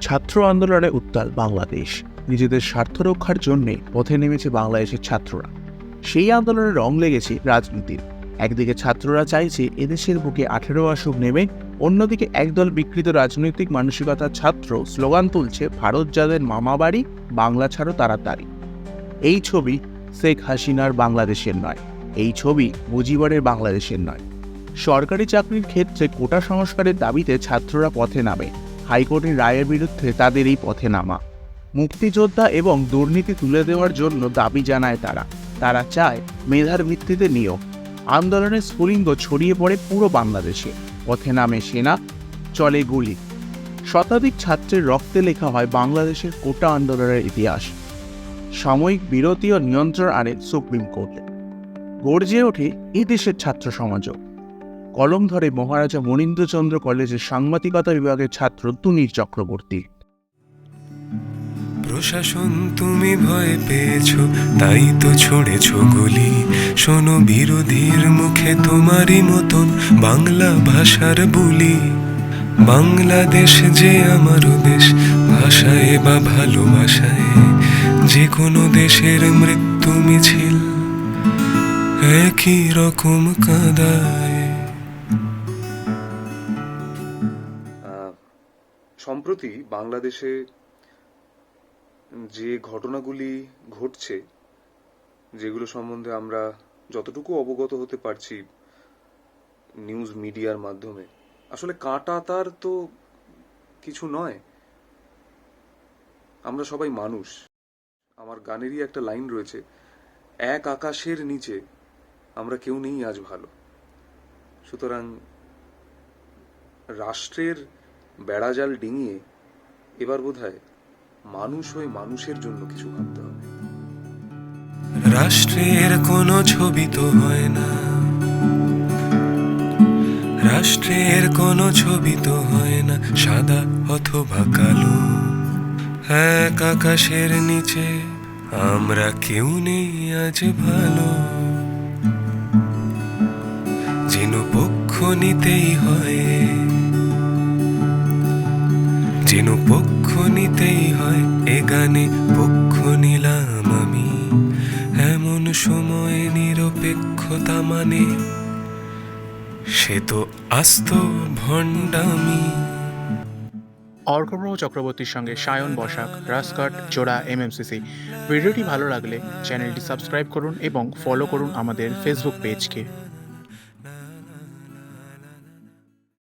ছাত্র আন্দোলনে উত্তাল বাংলাদেশ। নিজেদের স্বার্থ রক্ষার জন্যে পথে নেমেছে বাংলাদেশের ছাত্ররা। সেই আন্দোলনে রং লেগেছে রাজনীতির। একদিকে ছাত্ররা চাইছে এদেশের বুকে আঠেরো আসুক নেমে, অন্যদিকে একদল বিকৃত রাজনৈতিক মানসিকতার ছাত্র স্লোগান তুলছে, ভারত যাদের মামা বাড়ি, বাংলা ছাড়ো তাড়াতাড়ি এই ছবি শেখ হাসিনার বাংলাদেশের নয়। এই ছবি মুজিবরের বাংলাদেশের নয়। সরকারি চাকরির ক্ষেত্রে কোটা সংস্কারের দাবিতে ছাত্ররা পথে নামে। হাইকোর্টের রায়ের বিরুদ্ধে তাদের এই পথে নামা। মুক্তিযোদ্ধা এবং দুর্নীতি তুলে দেওয়ার জন্য দাবি জানায় তারা। তারা চায় মেধার ভিত্তিতে নিয়োগ। আন্দোলনের স্ফুলিঙ্গ ছড়িয়ে পড়ে পুরো বাংলাদেশে। পথে নামে সেনা, চলে গুলি। শতাধিক ছাত্রের রক্তে লেখা হয় বাংলাদেশের কোটা আন্দোলনের ইতিহাস। সাময়িক বিরতি ও নিয়ন্ত্রণ আনে সুপ্রিম কোর্টে। গর্জে ওঠে এই দেশের ছাত্র সমাজও। কলম ধরে মহারাজা মনীন্দ্রচন্দ্র কলেজের সাংবাদিকতা বিভাগের ছাত্র তুনির চক্রবর্তী। প্রশাসন, তুমি ভয় পেয়েছ, তাই তো ছড়েছ গুলি। শোনো বিরোধীর মুখে তোমারই মতন বাংলা ভাষার বুলি। বাংলাদেশ যে আমারও দেশ, ভাষায় বা ভালোবাসায়, যে কোনো দেশের মৃত্যু মিছিল, একই রকম কাদায়। সম্প্রতি বাংলাদেশে যে ঘটনাগুলি ঘটছে, যেগুলো সম্বন্ধে আমরা যতটুকু অবগত হতে পারছি নিউজ মিডিয়ার মাধ্যমে, আসলে কাঁটা তার তো কিছু নয়। আমরা সবাই মানুষ। আমার গানেরই একটা লাইন রয়েছে, এক আকাশের নিচে আমরা কেউ নেই আজ ভালো। সুতরাং রাষ্ট্রের বেড়াজাল ডিঙিয়ে এবার বোধহয় মানুষ হয়ে মানুষের জন্য কিছু ভাবতে হবে। রাষ্ট্রের কোনো ছবি তো হয় না। রাষ্ট্রের কোনো ছবি তো হয় না। সাদা অথবা কালো, এক আকাশের নিচে আমরা কেউ নেই আজ ভালো। যেন পক্ষ নিতেই হয় যেন পক্ষ নিতেই হয় এ গানে, পক্ষ নিলাম আমি। এমন সময় নিরপেক্ষতা মানে সে তো আস্ত ভণ্ডামি। অর্কপ্রভ চক্রবর্তীর সঙ্গে সায়ন বসাক রাস্কাট জোড়া এমএমসিসি ভিডিওটি ভালো লাগলে চ্যানেলটি সাবস্ক্রাইব করুন এবং ফলো করুন আমাদের ফেসবুক পেজকে